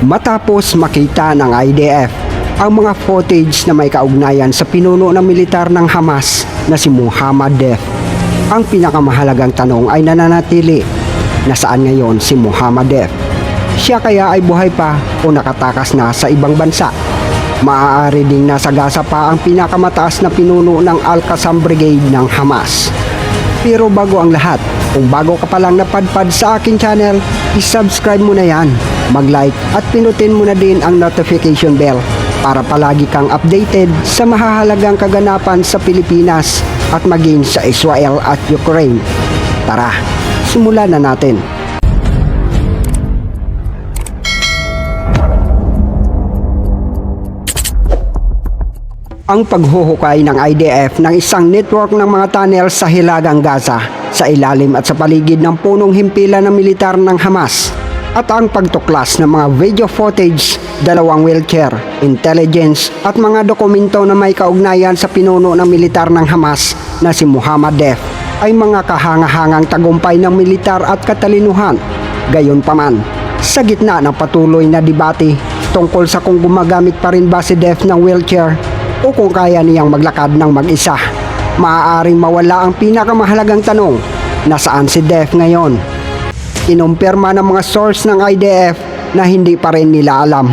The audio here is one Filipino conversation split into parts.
Matapos makita ng IDF ang mga footage na may kaugnayan sa pinuno ng militar ng Hamas na si Muhammad Def, ang pinakamahalagang tanong ay nananatili, nasaan ngayon si Muhammad Def? Siya kaya ay buhay pa o nakatakas na sa ibang bansa? Maaari ding nasa Gaza pa ang pinakamataas na pinuno ng Al-Qassam Brigade ng Hamas. Pero bago ang lahat, kung bago ka pa lang napadpad sa akin channel, isubscribe mo na yan, mag-like at pinutin mo na din ang notification bell para palagi kang updated sa mahahalagang kaganapan sa Pilipinas at maging sa Israel at Ukraine. Tara, simulan na natin. ang paghuhukay ng IDF ng isang network ng mga tunnel sa Hilagang Gaza sa ilalim at sa paligid ng punong himpilan ng militar ng Hamas at ang pagtuklas ng mga video footage, dalawang wheelchair, intelligence at mga dokumento na may kaugnayan sa pinuno ng militar ng Hamas na si Muhammad Def ay mga kahangahangang tagumpay ng militar at katalinuhan. Gayunpaman, sa gitna ng patuloy na debate tungkol sa kung gumagamit pa rin ba si Def ng wheelchair o kung kaya niyang maglakad ng mag-isa. Maaaring mawala ang pinakamahalagang tanong, nasaan si Def ngayon? Inumpirma ng mga source ng IDF na hindi pa rin nila alam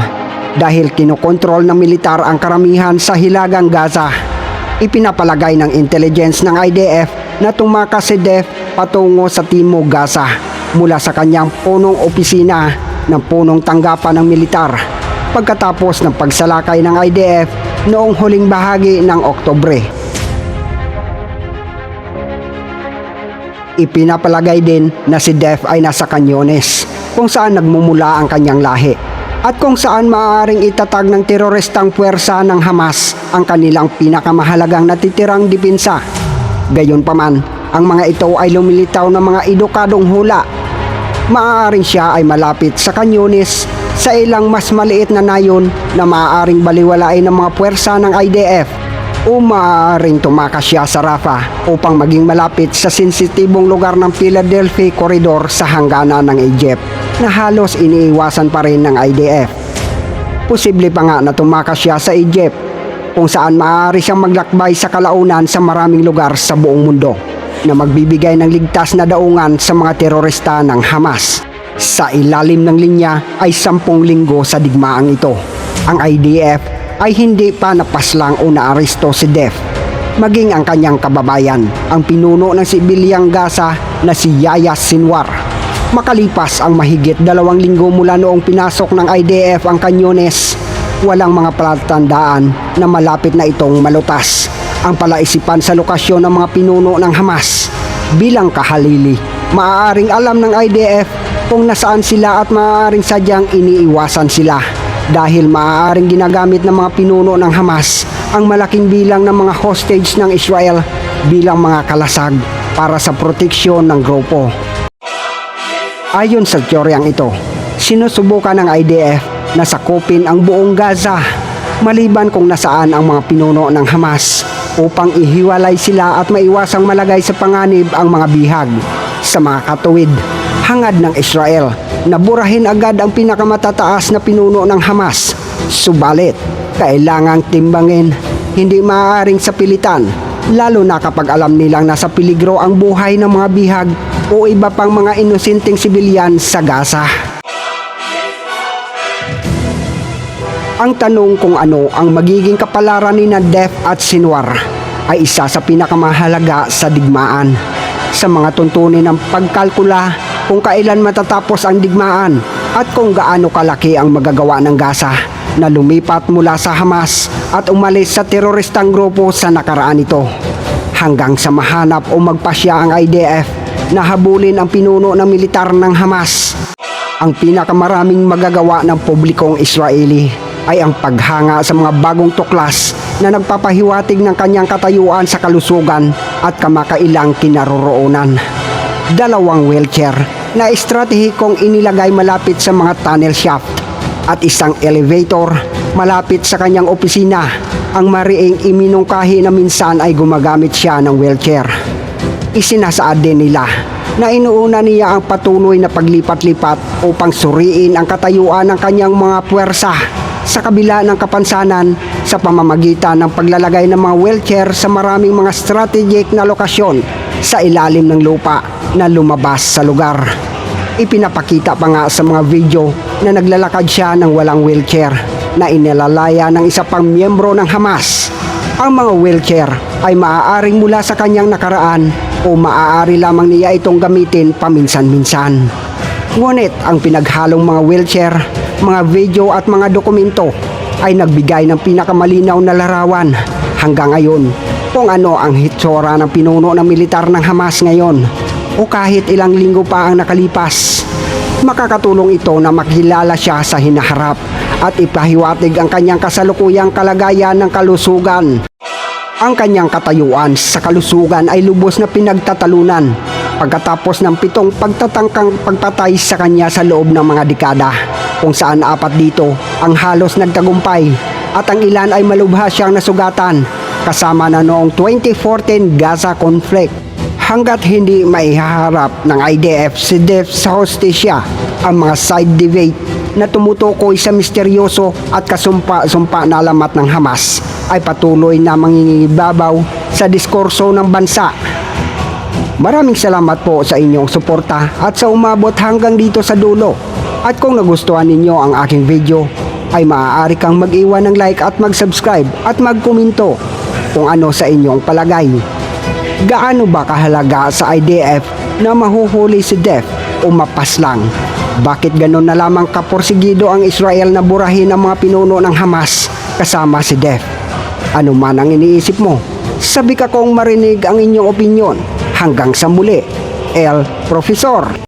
dahil kinokontrol ng militar ang karamihan sa hilagang Gaza. Ipinapalagay ng intelligence ng IDF na tumakas si Def patungo sa Timog Gaza mula sa kanyang punong opisina ng punong tanggapan ng militar pagkatapos ng pagsalakay ng IDF noong huling bahagi ng Oktobre. Ipinapalagay din na si Def ay nasa Canyones kung saan nagmumula ang kanyang lahi at kung saan maaaring itatag ng teroristang puwersa ng Hamas ang kanilang pinakamahalagang natitirang dipinsa. Gayunpaman, ang mga ito ay lumilitaw ng mga edukadong hula. Maaaring siya ay malapit sa Canyones sa ilang mas maliit na nayon na maaaring baliwalain ng mga puwersa ng IDF o maaaring tumakas siya sa Rafah upang maging malapit sa sensitibong lugar ng Philadelphia Corridor sa hangganan ng Egypt na halos iniiwasan pa rin ng IDF. Posible pa nga na tumakas siya sa Egypt kung saan maaari siyang maglakbay sa kalaunan sa maraming lugar sa buong mundo na magbibigay ng ligtas na daungan sa mga terorista ng Hamas. Sa ilalim ng linya ay sampung linggo sa digmaang ito. Ang IDF ay hindi pa napaslang o naaresto si Def. Maging ang kanyang kababayan, ang pinuno ng sibilyang Gaza na si Yaya Sinwar. Makalipas ang mahigit dalawang linggo mula noong pinasok ng IDF ang Canyones, walang mga palatandaan na malapit na itong malutas. Ang palaisipan sa lokasyon ng mga pinuno ng Hamas bilang kahalili. Maaaring alam ng IDF kung nasaan sila at maaaring sadyang iniiwasan sila dahil maaaring ginagamit ng mga pinuno ng Hamas ang malaking bilang ng mga hostage ng Israel bilang mga kalasag para sa proteksyon ng grupo. Ayon sa teoryang ito, sinusubukan ng IDF na sakupin ang buong Gaza maliban kung nasaan ang mga pinuno ng Hamas upang ihiwalay sila at maiwasang malagay sa panganib ang mga bihag sa mga katuwid hangad ng Israel na burahin agad ang pinakamatataas na pinuno ng Hamas. Subalit, kailangang timbangin, hindi maaaring sa pilitan, lalo na kapag alam nilang nasa peligro ang buhay ng mga bihag o iba pang mga inosenteng sibilyan sa Gaza. Ang tanong kung ano ang magiging kapalaran ni na at Sinwar ay isa sa pinakamahalaga sa digmaan. Sa mga tuntunin ng pagkalkula kung kailan matatapos ang digmaan at kung gaano kalaki ang magagawa ng Gaza na lumipat mula sa Hamas at umalis sa teroristang grupo sa nakaraan nito. Hanggang sa mahanap o magpasya ang IDF na habulin ang pinuno ng militar ng Hamas. Ang pinakamaraming magagawa ng publikong Israeli ay ang paghanga sa mga bagong tuklas na nagpapahiwatig ng kanyang katayuan sa kalusugan at kamakailang kinaroroonan. Dalawang wheelchair na estratehikong inilagay malapit sa mga tunnel shaft at isang elevator malapit sa kanyang opisina. Ang mariing iminungkahi na minsan ay gumagamit siya ng wheelchair. Isinasaad din nila na inuuna niya ang patuloy na paglipat-lipat upang suriin ang katayuan ng kanyang mga puwersa sa kabila ng kapansanan sa pamamagitan ng paglalagay ng mga wheelchair sa maraming mga strategic na lokasyon sa ilalim ng lupa na lumabas sa lugar. Ipinapakita pa nga sa mga video na naglalakad siya ng walang wheelchair na inilalaya ng isa pang miyembro ng Hamas. Ang mga wheelchair ay maaaring mula sa kanyang nakaraan o maaari lamang niya itong gamitin paminsan-minsan. Ngunit ang pinaghalong mga wheelchair, mga video at mga dokumento ay nagbigay ng pinakamalinaw na larawan hanggang ngayon kung ano ang hitsura ng pinuno ng militar ng Hamas ngayon o kahit ilang linggo pa ang nakalipas. Makakatulong ito na makilala siya sa hinaharap at ipahiwatig ang kanyang kasalukuyang kalagayan ng kalusugan. Ang kanyang katayuan sa kalusugan ay lubos na pinagtatalunan pagkatapos ng pitong pagtatangkang pagpatay sa kanya sa loob ng mga dekada kung saan apat dito ang halos nagtagumpay at ang ilan ay malubha siyang nasugatan kasama na noong 2014 Gaza conflict hanggat hindi maihaharap ng IDF si DEF sa hostisya ang mga side debate na tumutukoy sa misteryoso at kasumpa-sumpa na alamat ng Hamas ay patuloy na mangingibabaw sa diskurso ng bansa. Maraming salamat po sa inyong suporta at sa umabot hanggang dito sa dulo. At kung nagustuhan ninyo ang aking video, ay maaari kang mag-iwan ng like at mag-subscribe at magkomento kung ano sa inyong palagay. Gaano ba kahalaga sa IDF na mahuhuli si Def o mapas lang? Bakit ganon na lamang kaporsigido ang Israel na burahin ang mga pinuno ng Hamas kasama si Def? Ano man ang iniisip mo? Sabi ka kong marinig ang inyong opinyon. Hanggang sa muli, El Profesor.